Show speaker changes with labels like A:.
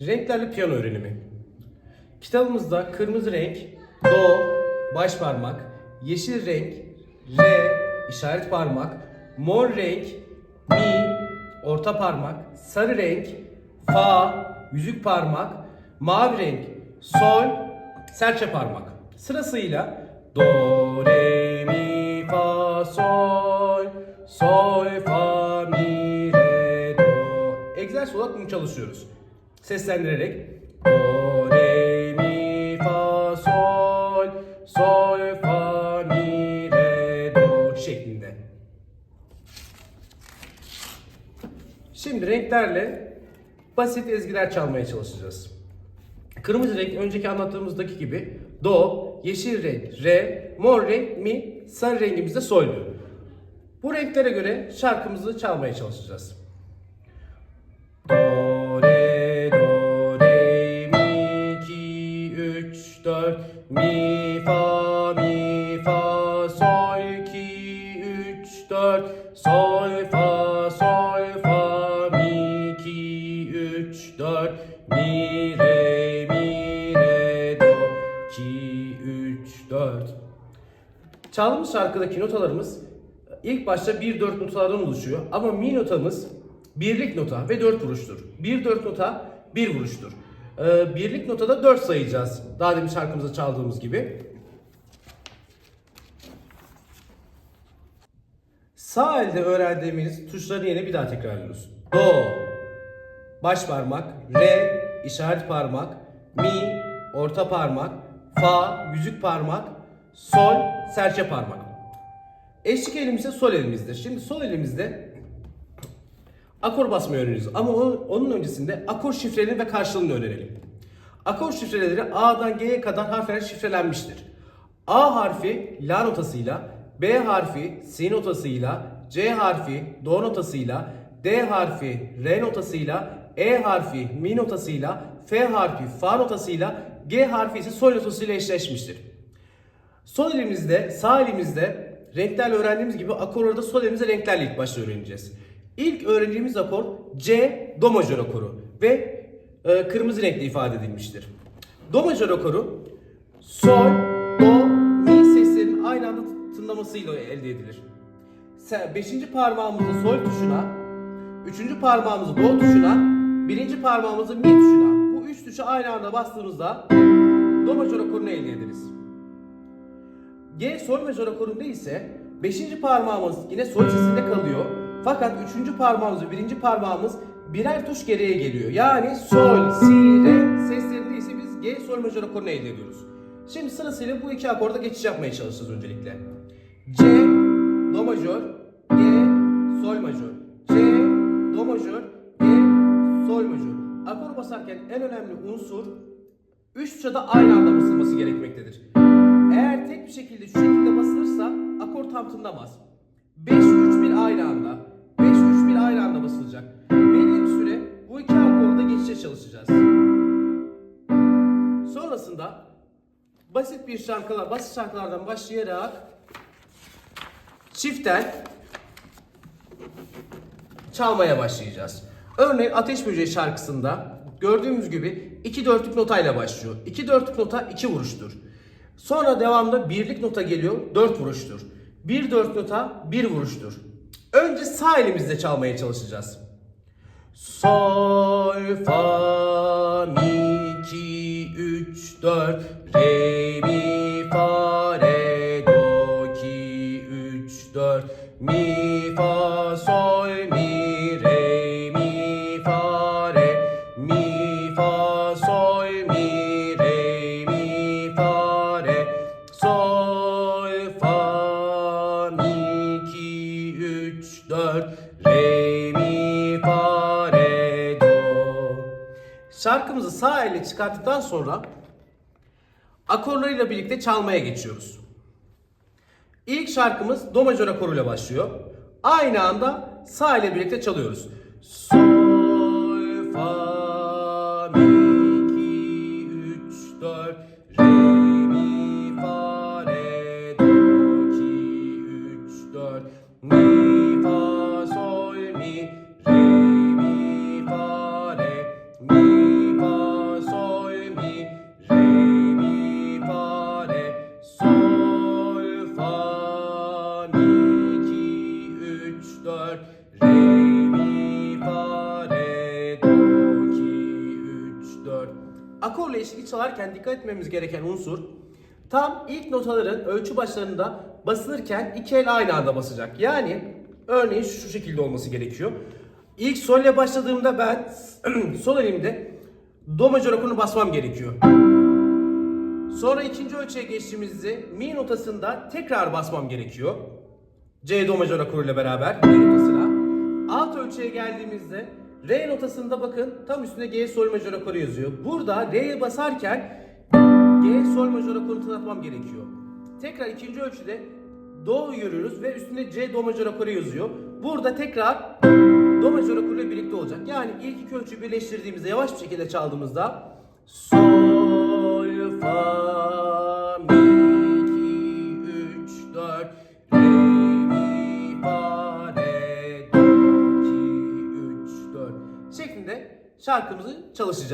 A: Renklerle piyano öğrenimi. Kitabımızda kırmızı renk do, baş parmak, yeşil renk re, işaret parmak, mor renk mi, orta parmak, sarı renk fa, yüzük parmak, mavi renk sol, serçe parmak. Sırasıyla do, re, mi, fa, sol, sol, fa, mi, re, do. Egzersiz olarak bunu çalışıyoruz. Seslendirerek do, re, mi, fa, sol, sol, fa, mi, re, do şeklinde. Şimdi renklerle basit ezgiler çalmaya çalışacağız. Kırmızı renk önceki anlattığımızdaki gibi do, yeşil renk re, mor renk mi, sarı rengimiz de sol'dü. Bu renklere göre şarkımızı çalmaya çalışacağız. Çaldığımız şarkıdaki notalarımız ilk başta 1-4 notalardan oluşuyor ama mi notamız birlik nota ve 4 vuruştur. 1-4 nota 1 vuruştur. Ee, birlik notada 4 sayacağız. Daha demin şarkımızda çaldığımız gibi. Sağ elde öğrendiğimiz tuşları yine bir daha tekrarlıyoruz. Do, baş parmak, re, işaret parmak, mi, orta parmak, fa, yüzük parmak, sol, serçe parmak. Eşlik elimiz ise sol elimizdir. Şimdi sol elimizde akor basmayı öğreniyoruz. Ama onun, öncesinde akor şifrelerini ve karşılığını öğrenelim. Akor şifreleri A'dan G'ye kadar harfler şifrelenmiştir. A harfi La notasıyla, B harfi Si notasıyla, C harfi Do notasıyla, D harfi Re notasıyla, E harfi Mi notasıyla, F harfi Fa notasıyla, G harfi ise Sol notasıyla eşleşmiştir. Sol elimizde, sağ elimizde renklerle öğrendiğimiz gibi akorları da sol elimizde renklerle ilk başta öğreneceğiz. İlk öğreneceğimiz akor C, Do majör akoru ve e, kırmızı renkle ifade edilmiştir. Do majör akoru Sol, Do, Mi seslerinin aynı anda tınlamasıyla elde edilir. Beşinci parmağımızı sol tuşuna, üçüncü parmağımızı do tuşuna, birinci parmağımızı mi tuşuna. Bu üç tuşa aynı anda bastığımızda do majör akorunu elde ederiz. G sol majör akorunda ise 5. parmağımız yine sol sesinde kalıyor. Fakat 3. parmağımız ve 1. parmağımız birer tuş geriye geliyor. Yani sol, si, re seslerinde ise biz G sol majör akorunu elde ediyoruz. Şimdi sırasıyla bu iki akorda geçiş yapmaya çalışacağız öncelikle. C, do majör, G, sol majör. C, do majör, G, sol majör. Akor basarken en önemli unsur üç tuşa da aynı anda basılması gerekmektedir. Tam tınlamaz. 5-3-1 aynı anda. 5-3-1 aynı anda basılacak. Belli bir süre bu iki akorda geçişe çalışacağız. Sonrasında basit bir şarkılar, basit şarkılardan başlayarak çiften çalmaya başlayacağız. Örneğin Ateş Böceği şarkısında gördüğümüz gibi iki dörtlük notayla başlıyor. İki dörtlük nota iki vuruştur. Sonra devamında birlik nota geliyor, dört vuruştur. Bir dört nota bir vuruştur. Önce sağ elimizle çalmaya çalışacağız. Sol, fa, mi, iki, üç, dört, re, mi, fa, re, do, iki, üç, dört, mi, Şarkımızı sağ elle çıkarttıktan sonra akorlarıyla birlikte çalmaya geçiyoruz. İlk şarkımız do majör akoruyla başlıyor. Aynı anda sağ ile birlikte çalıyoruz. Sol, fa, mi, iki, akorla ilişkili çalarken dikkat etmemiz gereken unsur tam ilk notaların ölçü başlarında basılırken iki el aynı anda basacak. Yani örneğin şu şekilde olması gerekiyor. İlk sol ile başladığımda ben sol elimde do majör akorunu basmam gerekiyor. Sonra ikinci ölçüye geçtiğimizde mi notasında tekrar basmam gerekiyor. C do majör akoruyla beraber re notasına. Alt ölçüye geldiğimizde re notasında bakın tam üstünde G sol majör akoru yazıyor. Burada re'ye basarken G sol majör akorunu tanıtmam gerekiyor. Tekrar ikinci ölçüde do görüyoruz ve üstünde C do majör akoru yazıyor. Burada tekrar do majör akoruyla birlikte olacak. Yani ilk iki ölçüyü birleştirdiğimizde yavaş bir şekilde çaldığımızda sol şarkımızı çalışacağız.